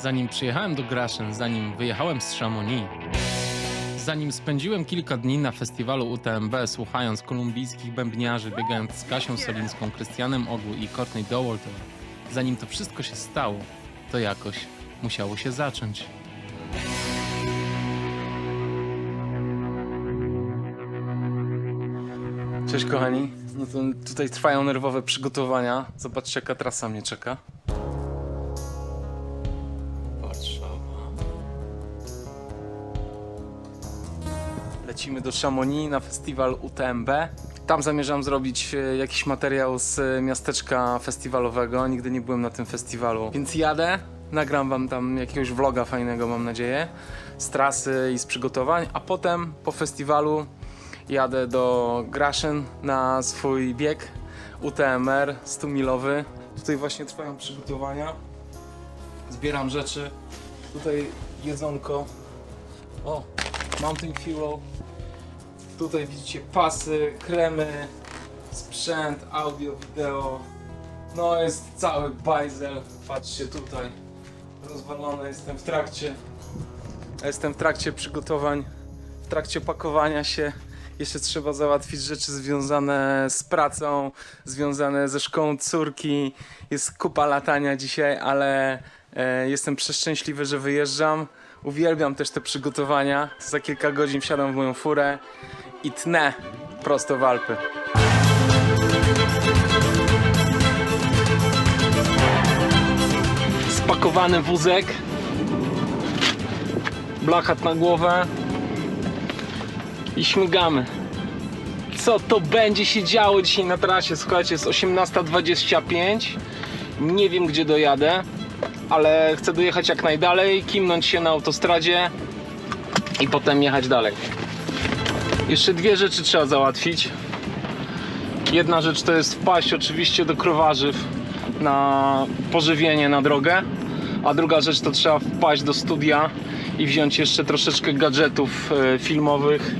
Zanim przyjechałem do Graszyn, zanim wyjechałem z Chamonix, zanim spędziłem kilka dni na festiwalu UTMB słuchając kolumbijskich bębniarzy, biegając z Kasią Solińską, Krystianem Ogół i Courtney Dowalter, zanim to wszystko się stało, to jakoś musiało się zacząć. Cześć kochani, no to tutaj trwają nerwowe przygotowania. Zobaczcie jaka trasa mnie czeka. Lecimy do Chamonix na festiwal UTMB. Tam zamierzam zrobić e, jakiś materiał z e, miasteczka festiwalowego. Nigdy nie byłem na tym festiwalu, więc jadę. Nagram wam tam jakiegoś vloga fajnego, mam nadzieję, z trasy i z przygotowań, a potem po festiwalu jadę do Graszyn na swój bieg UTMR 100-milowy. Tutaj właśnie trwają przygotowania. Zbieram rzeczy. Tutaj jedzonko. O, Mountain Fuel. Tutaj widzicie pasy, kremy, sprzęt, audio, wideo. No jest cały bajzel. Patrzcie tutaj. Rozwalony jestem w trakcie. Jestem w trakcie przygotowań, w trakcie pakowania się. Jeszcze trzeba załatwić rzeczy związane z pracą, związane ze szkołą córki. Jest kupa latania dzisiaj, ale e, jestem przeszczęśliwy, że wyjeżdżam. Uwielbiam też te przygotowania. Za kilka godzin wsiadam w moją furę i tnę prosto w Alpy. Spakowany wózek, blachat na głowę i śmigamy. Co to będzie się działo dzisiaj na trasie? Słuchajcie, jest 18.25. Nie wiem gdzie dojadę, ale chcę dojechać jak najdalej, kimnąć się na autostradzie i potem jechać dalej. Jeszcze dwie rzeczy trzeba załatwić. Jedna rzecz to jest wpaść oczywiście do krowarzyw na pożywienie na drogę, a druga rzecz to trzeba wpaść do studia i wziąć jeszcze troszeczkę gadżetów e, filmowych.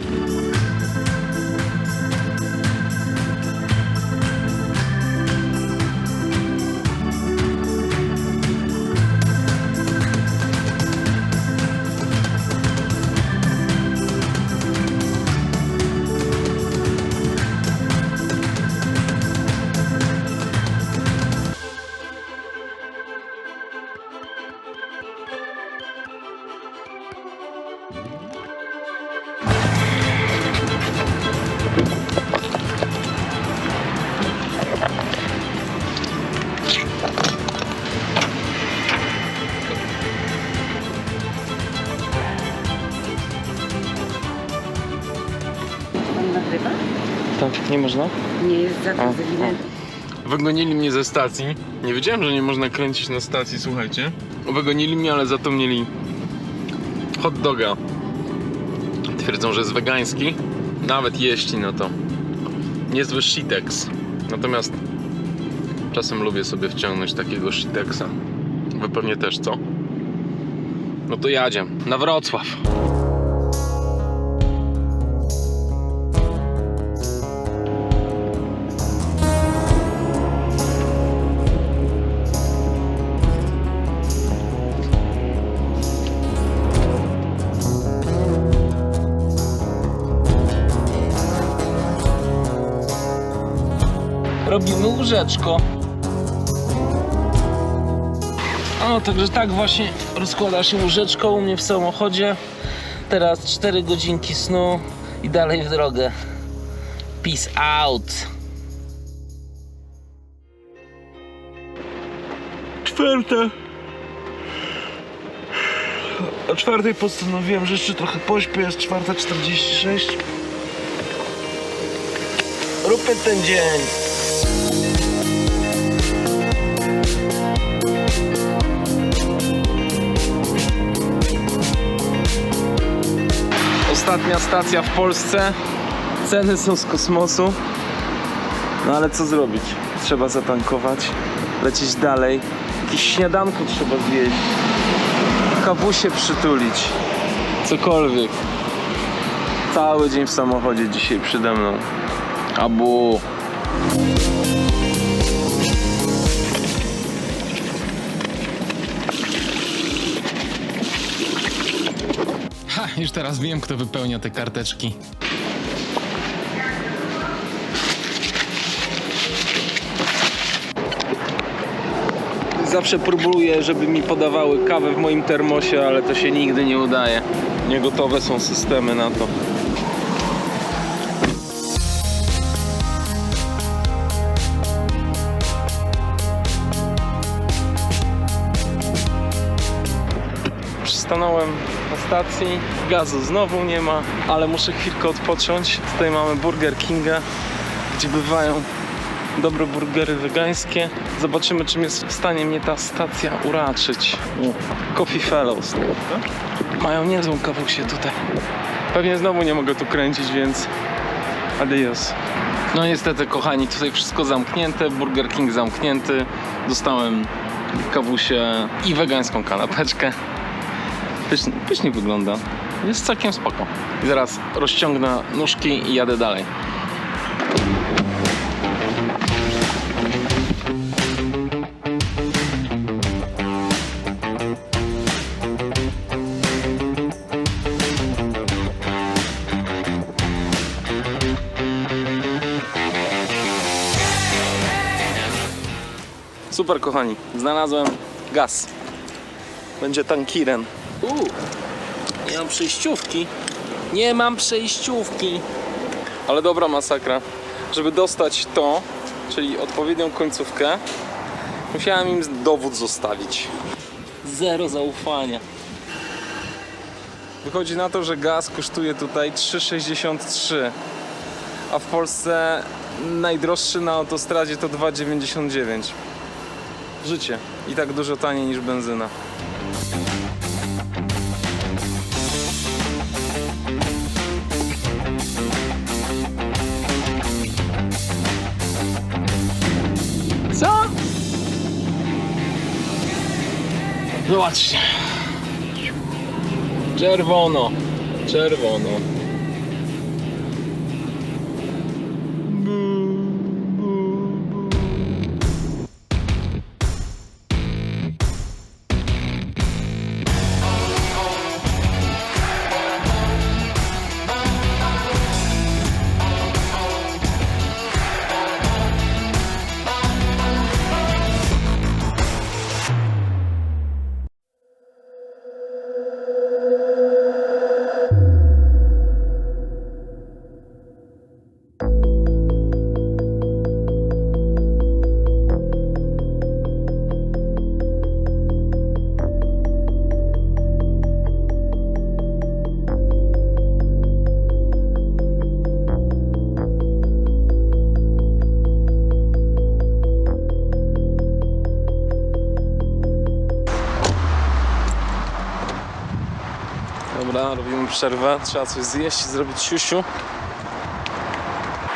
Nie można? Nie jest zakaz A, ewidentny. Wygonili mnie ze stacji. Nie wiedziałem, że nie można kręcić na stacji, słuchajcie. Wygonili mnie, ale za to mieli hot doga. Twierdzą, że jest wegański. Nawet jeśli no to niezły shitex. Natomiast czasem lubię sobie wciągnąć takiego shitexa. Wy pewnie też, co? No to jadziem. Na Wrocław. Łóżeczko. O, także tak właśnie rozkłada się łóżeczko u mnie w samochodzie. Teraz 4 godzinki snu i dalej w drogę. Peace out. Czwarta. O czwartej postanowiłem, że jeszcze trochę pośpię. Jest czwarta 46. Róbmy ten dzień. Ostatnia stacja w Polsce. Ceny są z kosmosu. No ale co zrobić? Trzeba zatankować, lecieć dalej. Jakieś śniadanko trzeba zjeść. Kawusie przytulić. Cokolwiek. Cały dzień w samochodzie dzisiaj przede mną. Abu. Już teraz wiem, kto wypełnia te karteczki. Zawsze próbuję, żeby mi podawały kawę w moim termosie, ale to się nigdy nie udaje. Niegotowe są systemy na to. Stanąłem na stacji, gazu znowu nie ma, ale muszę chwilkę odpocząć. Tutaj mamy Burger Kinga, gdzie bywają dobre burgery wegańskie. Zobaczymy, czym jest w stanie mnie ta stacja uraczyć. Coffee Fellows. Mają niezłą kawusię tutaj. Pewnie znowu nie mogę tu kręcić, więc adios. No niestety, kochani, tutaj wszystko zamknięte, Burger King zamknięty. Dostałem kawusię i wegańską kanapeczkę. Pysznie, pysznie wygląda. Jest całkiem spoko. I zaraz rozciągnę nóżki i jadę dalej. Super kochani, znalazłem gaz. Będzie tankiren. Nie mam przejściówki. Nie mam przejściówki. Ale dobra masakra. Żeby dostać to, czyli odpowiednią końcówkę, musiałem im dowód zostawić. Zero zaufania. Wychodzi na to, że gaz kosztuje tutaj 3,63 a w Polsce najdroższy na autostradzie to 2,99 życie. I tak dużo taniej niż benzyna. Zobaczcie. Czerwono. Czerwono. Dobra, robimy przerwę. Trzeba coś zjeść zrobić siusiu.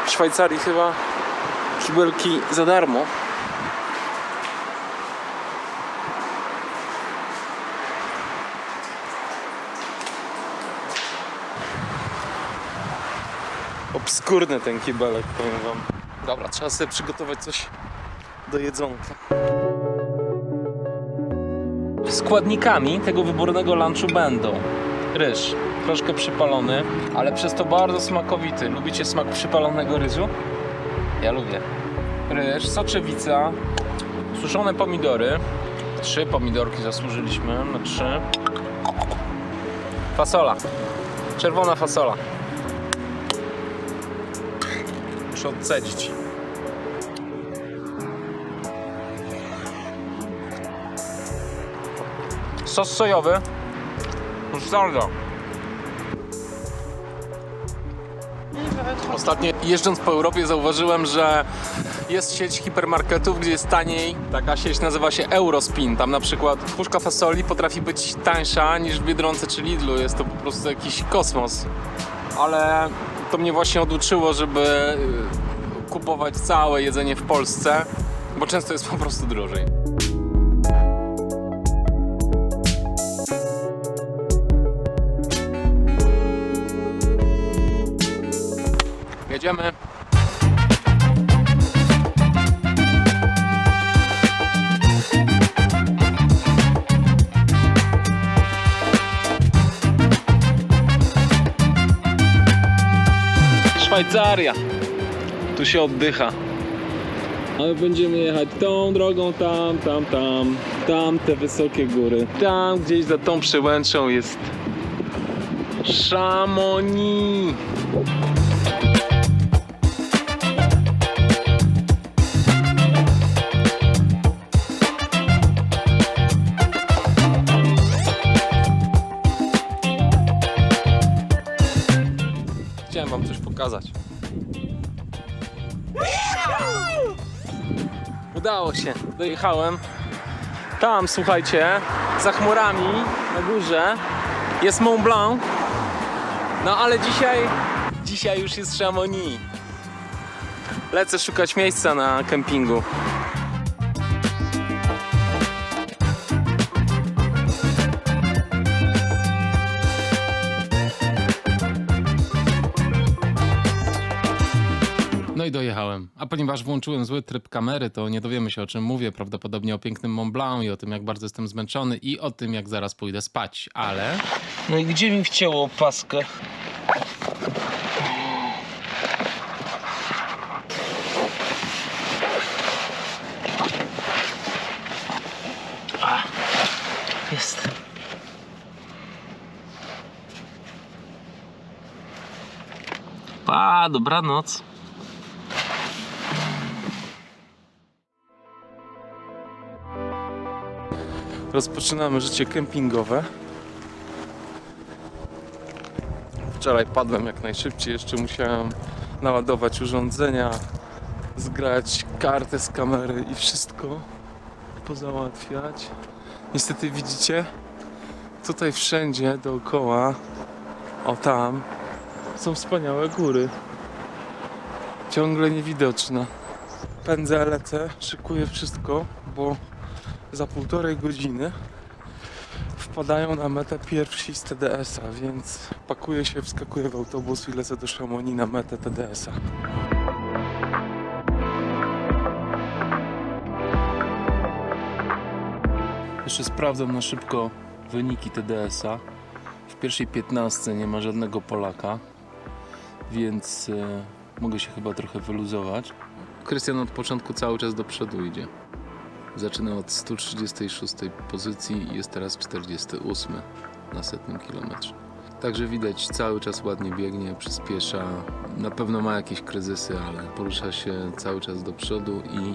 W Szwajcarii chyba kibelki za darmo. Obskurny ten kibelek, powiem wam. Dobra, trzeba sobie przygotować coś do jedzonka. Składnikami tego wybornego lunchu będą ryż, troszkę przypalony, ale przez to bardzo smakowity. Lubicie smak przypalonego ryżu? Ja lubię. Ryż, soczewica, suszone pomidory. Trzy pomidorki zasłużyliśmy na trzy. Fasola. Czerwona fasola. Muszę odcedzić. Sos sojowy. Ostatnio jeżdżąc po Europie zauważyłem, że jest sieć hipermarketów, gdzie jest taniej. Taka sieć nazywa się Eurospin. Tam na przykład puszka fasoli potrafi być tańsza niż w Biedronce czy Lidlu. Jest to po prostu jakiś kosmos. Ale to mnie właśnie oduczyło, żeby y, kupować całe jedzenie w Polsce, bo często jest po prostu drożej. Szwajcaria. Tu się oddycha. Ale będziemy jechać tą drogą, tam, tam, tam, tam te wysokie góry. Tam gdzieś za tą przełęczą jest Chamonix. Pokazać. Udało się, dojechałem. Tam, słuchajcie, za chmurami na górze jest Mont Blanc. No ale dzisiaj, dzisiaj już jest Chamonix. Lecę szukać miejsca na kempingu. No i dojechałem. A ponieważ włączyłem zły tryb kamery, to nie dowiemy się o czym mówię. Prawdopodobnie o pięknym Mont Blanc i o tym, jak bardzo jestem zmęczony i o tym, jak zaraz pójdę spać. Ale No i gdzie mi wcięło paskę? Jest. Pa, dobranoc. Rozpoczynamy życie kempingowe. Wczoraj padłem jak najszybciej, jeszcze musiałem naładować urządzenia, zgrać kartę z kamery i wszystko pozałatwiać. Niestety widzicie, tutaj wszędzie dookoła, o tam, są wspaniałe góry. Ciągle niewidoczne. Pędzę, lecę, szykuję wszystko, bo za półtorej godziny wpadają na metę pierwsi z TDS-a, więc pakuję się, wskakuję w autobus i lecę do Chamonix na metę TDS-a. Jeszcze sprawdzam na szybko wyniki TDS-a. W pierwszej 15 nie ma żadnego Polaka, więc e, mogę się chyba trochę wyluzować. Krystian od początku cały czas do przodu idzie. Zaczyna od 136 pozycji i jest teraz 48 na setnym kilometrze. Także widać, cały czas ładnie biegnie, przyspiesza. Na pewno ma jakieś kryzysy, ale porusza się cały czas do przodu i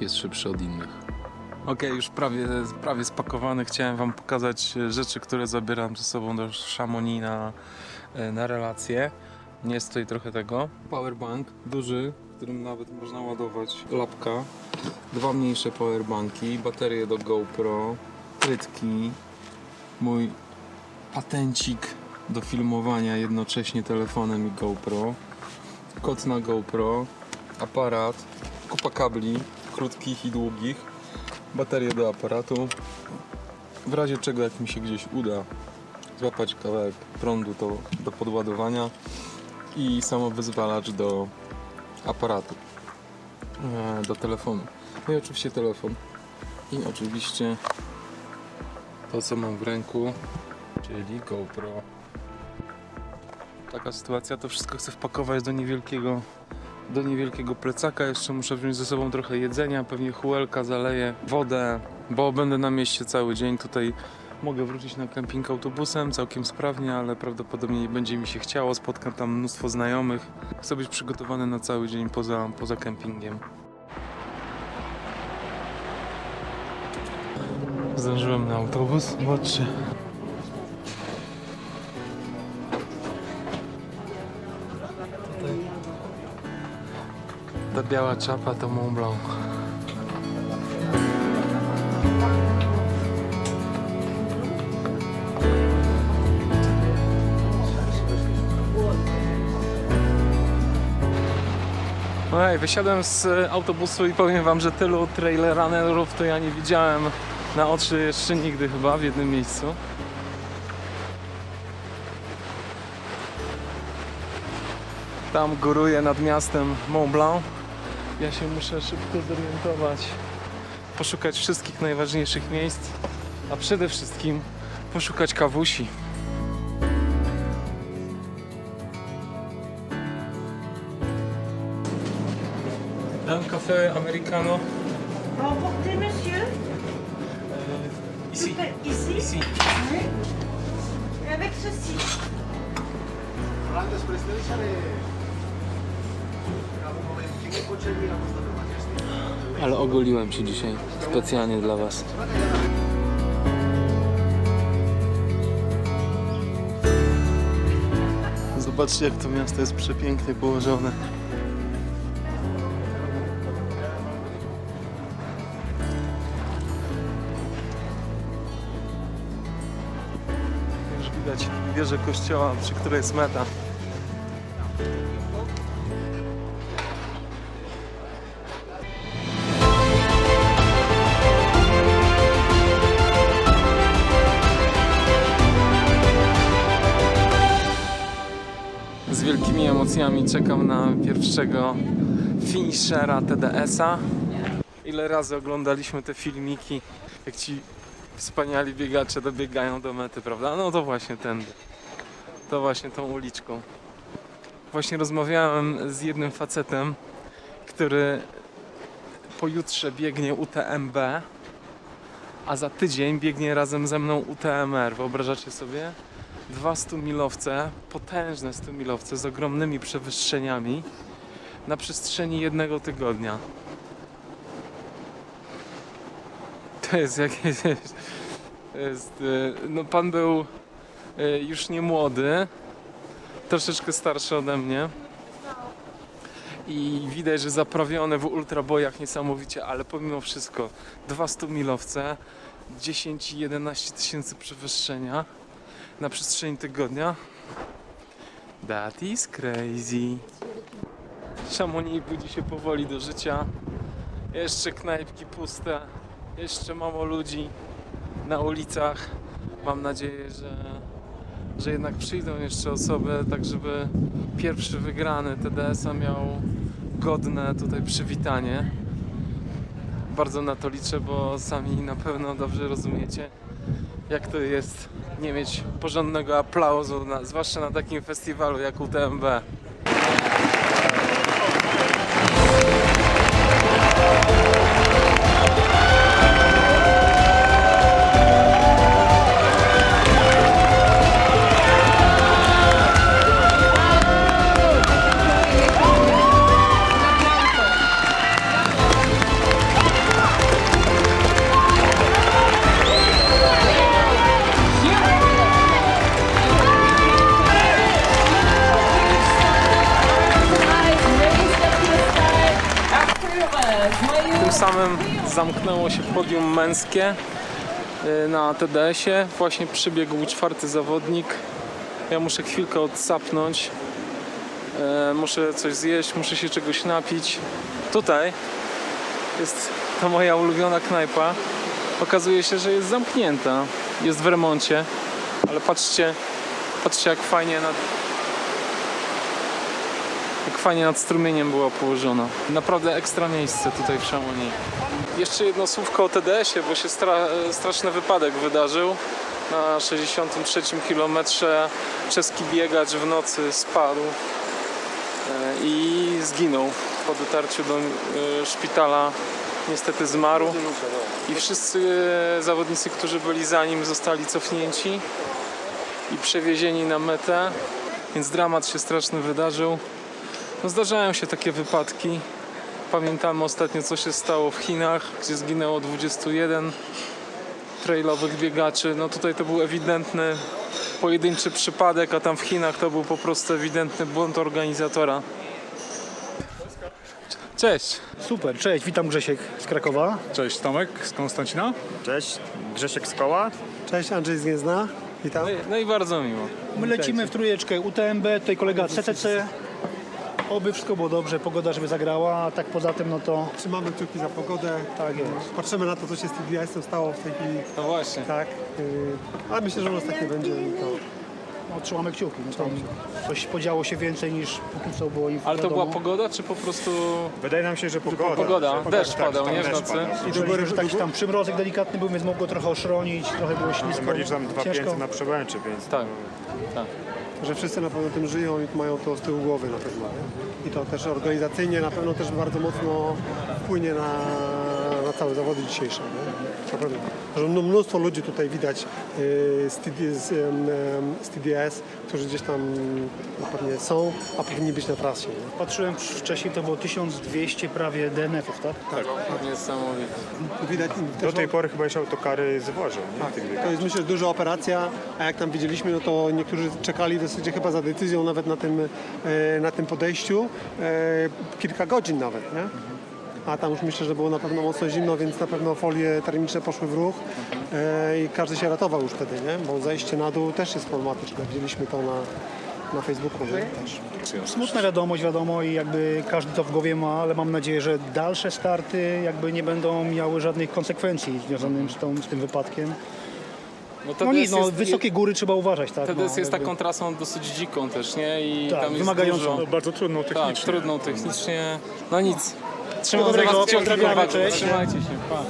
jest szybszy od innych. Okej, już prawie, prawie spakowany. Chciałem Wam pokazać e, rzeczy, które zabieram ze sobą do Chamonix na, e, na relacje. Jest tutaj trochę tego. Powerbank duży, w którym nawet można ładować lapka. Dwa mniejsze powerbanki, baterie do GoPro, trytki, mój patencik do filmowania jednocześnie telefonem i GoPro, kod na GoPro, aparat, kupa kabli krótkich i długich, baterie do aparatu. W razie czego jak mi się gdzieś uda złapać kawałek prądu to do podładowania i samowyzwalacz do aparatu, do telefonu. No i oczywiście telefon. I oczywiście to co mam w ręku, czyli GoPro. Taka sytuacja, to wszystko chcę wpakować do niewielkiego do niewielkiego plecaka. Jeszcze muszę wziąć ze sobą trochę jedzenia, pewnie chuelka, zaleję, wodę, bo będę na mieście cały dzień. Tutaj mogę wrócić na kemping autobusem całkiem sprawnie, ale prawdopodobnie nie będzie mi się chciało. Spotkam tam mnóstwo znajomych. Chcę być przygotowany na cały dzień poza, poza kempingiem. Zdążyłem na autobus. Zobaczcie. Ta biała czapa to Mont Blanc. Ej, wysiadłem z autobusu i powiem wam, że tylu trailerunnerów to ja nie widziałem na oczy jeszcze nigdy chyba w jednym miejscu. Tam góruje nad miastem Mont Blanc. Ja się muszę szybko zorientować, poszukać wszystkich najważniejszych miejsc, a przede wszystkim poszukać kawusi. Café americano. Emporté, monsieur Ici. Ici Ici. Oui. Et avec ceci. Ale ogoliłem się dzisiaj specjalnie dla was. Zobaczcie jak to miasto jest przepięknie położone. Widać wieżę kościoła, przy której jest meta. z wielkimi emocjami czekam na pierwszego finishera TDS-a. Ile razy oglądaliśmy te filmiki, jak ci wspaniali biegacze dobiegają do mety, prawda? No to właśnie tędy. To właśnie tą uliczką. Właśnie rozmawiałem z jednym facetem, który pojutrze biegnie UTMB, a za tydzień biegnie razem ze mną UTMR. Wyobrażacie sobie? dwa 100-milowce, potężne 100-milowce z ogromnymi przewyższeniami na przestrzeni jednego tygodnia. To jest jakieś... Jest, e, no pan był e, już nie młody, troszeczkę starszy ode mnie i widać, że zaprawiony w ultrabojach niesamowicie, ale pomimo wszystko dwa 100-milowce, 10 i 11 tysięcy przewyższenia na przestrzeni tygodnia. That is crazy. Chamonix budzi się powoli do życia. Jeszcze knajpki puste. Jeszcze mało ludzi na ulicach. Mam nadzieję, że, że jednak przyjdą jeszcze osoby, tak żeby pierwszy wygrany TDS-a miał godne tutaj przywitanie. Bardzo na to liczę, bo sami na pewno dobrze rozumiecie, jak to jest nie mieć porządnego aplauzu, na, zwłaszcza na takim festiwalu jak UTMB. Samym zamknęło się podium męskie y, na TDS-ie. Właśnie przybiegł czwarty zawodnik. Ja muszę chwilkę odsapnąć. E, Muszę coś zjeść, muszę się czegoś napić. Tutaj jest ta moja ulubiona knajpa. Okazuje się, że jest zamknięta. Jest w remoncie. Ale patrzcie, patrzcie jak fajnie jak fajnie nad strumieniem była położona. Naprawdę ekstra miejsce tutaj w Chamonix. Jeszcze jedno słówko o TDS-ie, bo się stra straszny wypadek wydarzył. Na 63 km czeski biegacz w nocy spadł e, i zginął. Po dotarciu do e, szpitala niestety zmarł. I wszyscy e, zawodnicy, którzy byli za nim zostali cofnięci i przewiezieni na metę. Więc dramat się straszny wydarzył. No zdarzają się takie wypadki. Pamiętamy ostatnio, co się stało w Chinach, gdzie zginęło 21 trailowych biegaczy. No tutaj to był ewidentny pojedynczy przypadek, a tam w Chinach to był po prostu ewidentny błąd organizatora. Cześć! Super, cześć, witam Grzesiek z Krakowa. Cześć, Tomek z Konstancina. Cześć, Grzesiek z koła. Cześć, Andrzej z Gniezna. Witam. No i, no i bardzo miło. My lecimy w trójeczkę UTMB, tutaj kolega CCC. Oby wszystko było dobrze, pogoda żeby zagrała, a tak poza tym no to Trzymamy kciuki za pogodę. tak jest. Patrzymy na to, co się z TBS-em stało w tej chwili. No właśnie. Tak. Yy, ale myślę, że u nas tak nie będzie. i To No, trzymamy kciuki. No, tam coś podziało się więcej niż póki co było im Ale to była pogoda, czy po prostu Wydaje nam się, że pogoda. pogoda? że- Deszcz tak, padał, tam nie? W deszcz nocy? padał. I Słyszeliśmy, że taki tam przymrozek delikatny był, więc mogło trochę oszronić, trochę było ślisko. Tym bardziej, że tam dwa Ciężko. pięty na przełęczy, więc Tak, tak. Że wszyscy na pewno tym żyją i mają to z tyłu głowy na pewno. I to też organizacyjnie na pewno też bardzo mocno wpłynie na, całe zawody dzisiejsze. Nie? Mnó- mnóstwo ludzi tutaj widać y, z, TD, z, TDS, którzy gdzieś tam pewnie są, a powinni być na trasie. Nie? Patrzyłem wcześniej, to było 1200 prawie DNF-ów, tak? Niesamowite. Widać Do tej pory chyba jeszcze autokary zwożą, biegów. To jest myślę duża operacja, a jak tam widzieliśmy, no to niektórzy czekali w zasadzie chyba za decyzją nawet na tym, e, na tym podejściu e, kilka godzin nawet, nie? A tam już myślę, że było na pewno mocno zimno, więc na pewno folie termiczne poszły w ruch e, i każdy się ratował już wtedy, nie? Bo zejście na dół też jest problematyczne. Widzieliśmy to na, na Facebooku nie? też. Smutna wiadomość, wiadomo i jakby każdy to w głowie ma, ale mam nadzieję, że dalsze starty jakby nie będą miały żadnych konsekwencji związanych z, tą, z tym wypadkiem. No, No nic, TDS no jest, wysokie góry trzeba uważać, tak? TDS no, jest jakby- taką trasą dosyć dziką też, nie? I Tak, tam jest wymagającą. dużo... Bardzo trudną Tak, technicznie. trudną technicznie. No nic. Trzymam za was kciuki, chłopaki. Trzymajcie się. Pa.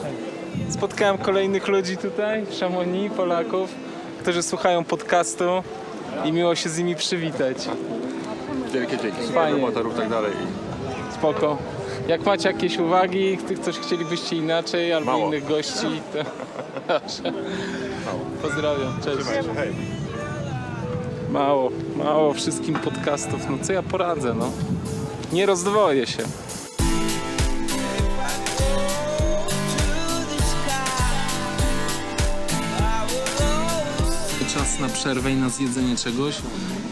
Spotkałem kolejnych ludzi tutaj, w Szamonii, Polaków, którzy słuchają podcastu i miło się z nimi przywitać. Wielkie dzięki. Fajnie. Motorów tak dalej. Spoko. Jak macie jakieś uwagi, tych coś chcielibyście inaczej, albo Mało. innych gości, to. Pozdrawiam, cześć. Hej. Mało, mało wszystkim podcastów. No co ja poradzę, no. Nie rozdwoję się. Czas na przerwę i na zjedzenie czegoś.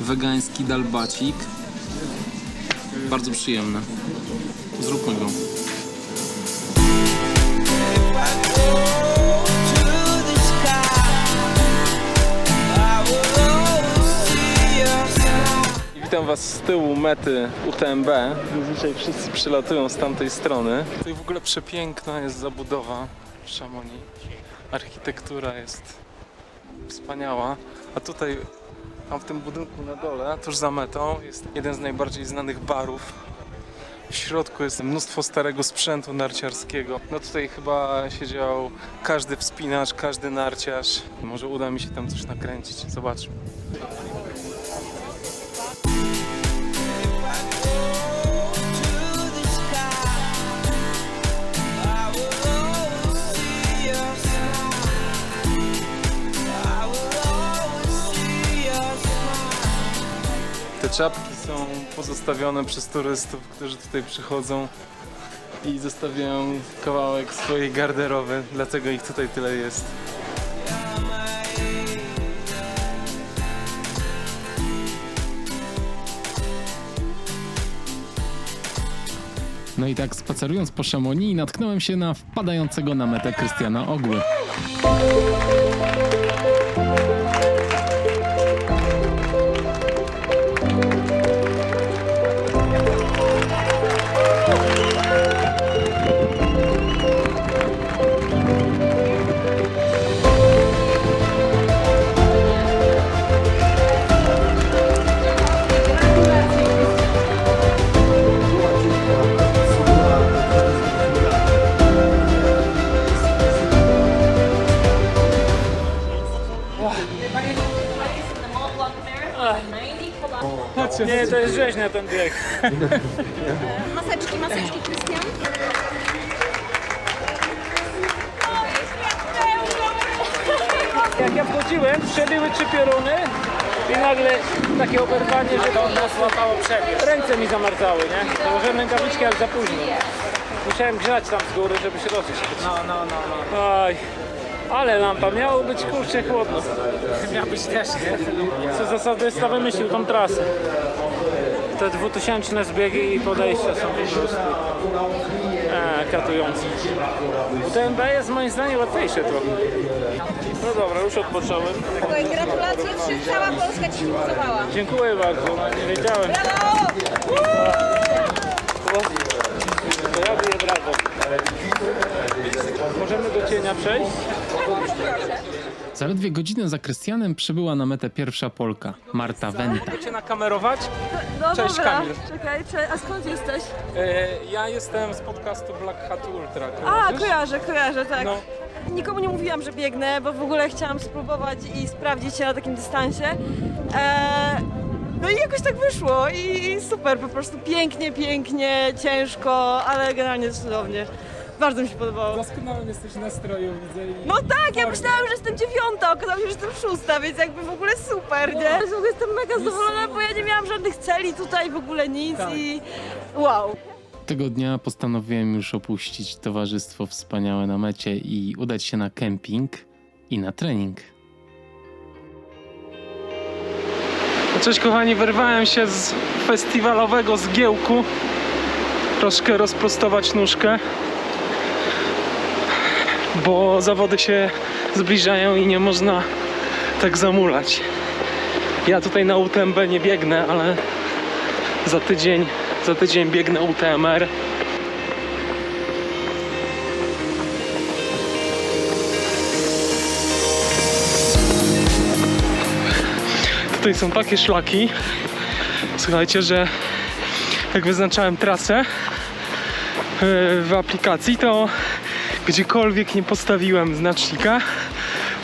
Wegański dalbacik. Bardzo przyjemne. Zróbmy go. Witam Was z tyłu mety UTMB. Zazwyczaj wszyscy przylatują z tamtej strony. Tutaj w ogóle przepiękna jest zabudowa w Szamonii. Architektura jest wspaniała. A tutaj, tam w tym budynku na dole, tuż za metą, jest jeden z najbardziej znanych barów. W środku jest mnóstwo starego sprzętu narciarskiego. No tutaj chyba siedział każdy wspinacz, każdy narciarz. Może uda mi się tam coś nakręcić. Zobaczmy. Czapki są pozostawione przez turystów, którzy tutaj przychodzą i zostawiają kawałek swojej garderoby, dlatego ich tutaj tyle jest. No i tak spacerując po Szamonii natknąłem się na wpadającego na metę Krystiana Ogły. Nie, to jest rzeźnia ten bieg. Maseczki, maseczki, Krystian. Jak ja wchodziłem, strzeliły trzy pioruny i nagle takie oberwanie, że to nas złapało przebieg. Ręce mi zamarzały, nie? Założyłem rękawiczki, ale za późno. Musiałem grzać tam z góry, żeby się rozgrzeć. No, no, no, no. Oj. Ale lampa, miało być kurczę chłodno. Miał być też, nie? Co zasady jest wymyślił tą trasę. Te dwutysięczne zbiegi i podejścia są po prostu e, katujące. UTMB jest moim zdaniem łatwiejsze trochę. No dobra, już odpocząłem. Słuchaj, gratulacje, przy- cała Polska Ci kibicowała. Dziękuję bardzo, no nie wiedziałem. Brawo! Ja biję brawo. Możemy do cienia przejść? Zaledwie godzinę za Krystianem przybyła na metę pierwsza Polka, Marta Wenta. Chcecie nakamerować? No Cześć, dobra, Kamil. czekaj, a skąd jesteś? E, ja jestem z podcastu Black Hat Ultra. A, kojarzysz? kojarzę, kojarzę, tak. No. Nikomu nie mówiłam, że biegnę, bo w ogóle chciałam spróbować i sprawdzić się na takim dystansie. Eee, No i jakoś tak wyszło i, i super, po prostu pięknie, pięknie, ciężko, ale generalnie cudownie. Bardzo mi się podobało. Doskonałym jesteś nastroju, widzę. I... No tak, ja myślałam, że jestem dziewiąta, okazało się, że jestem szósta, więc jakby w ogóle super, nie? Ogóle jestem mega zadowolona, bo ja nie miałam żadnych celi tutaj, w ogóle nic i wow. Tego dnia postanowiłem już opuścić towarzystwo wspaniałe na mecie i udać się na kemping i na trening. Cześć kochani, wyrwałem się z festiwalowego zgiełku. Troszkę rozprostować nóżkę. Bo zawody się zbliżają i nie można tak zamulać. Ja tutaj na UTMB nie biegnę, ale za tydzień, za tydzień biegnę UTMR. Tutaj są takie szlaki. Słuchajcie, że jak wyznaczałem trasę yy, w aplikacji, to gdziekolwiek nie postawiłem znacznika,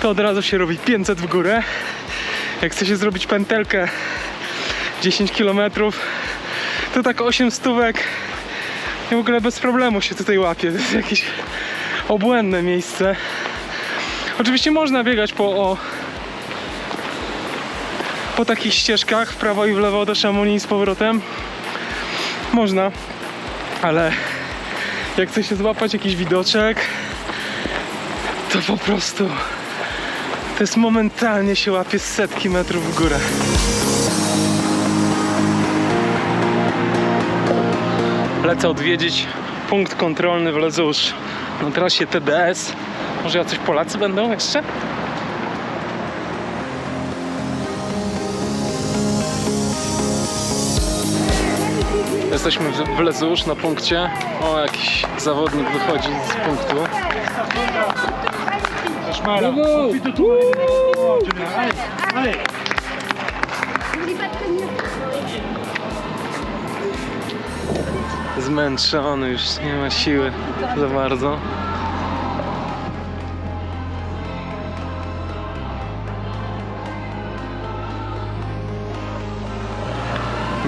to od razu się robi 500 w górę. Jak chce się zrobić pętelkę 10 km, to tak 8 stówek i w ogóle bez problemu się tutaj łapie. To jest jakieś obłędne miejsce. Oczywiście można biegać po o, po takich ścieżkach w prawo i w lewo do Chamonix z powrotem. Można, ale jak chce się złapać jakiś widoczek, to po prostu to jest momentalnie się łapie setki metrów w górę. Lecę odwiedzić punkt kontrolny w Lezusz na trasie TDS. Może jacyś Polacy będą jeszcze? Jesteśmy w- Lezusz na punkcie. O, jakiś zawodnik wychodzi z punktu. Zmęczony już, nie ma siły za bardzo.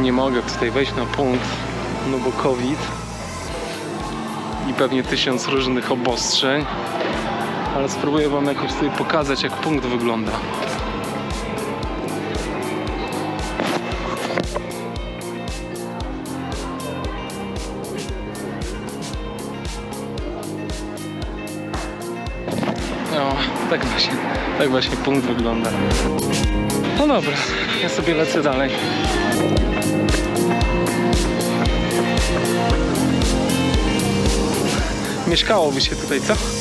Nie mogę tutaj wejść na punkt, no bo COVID i pewnie tysiąc różnych obostrzeń, ale spróbuję wam jakoś tutaj pokazać, jak punkt wygląda. No, tak właśnie, tak właśnie punkt wygląda. No dobra, ja sobie lecę dalej. Mieszkałoby się tutaj, co?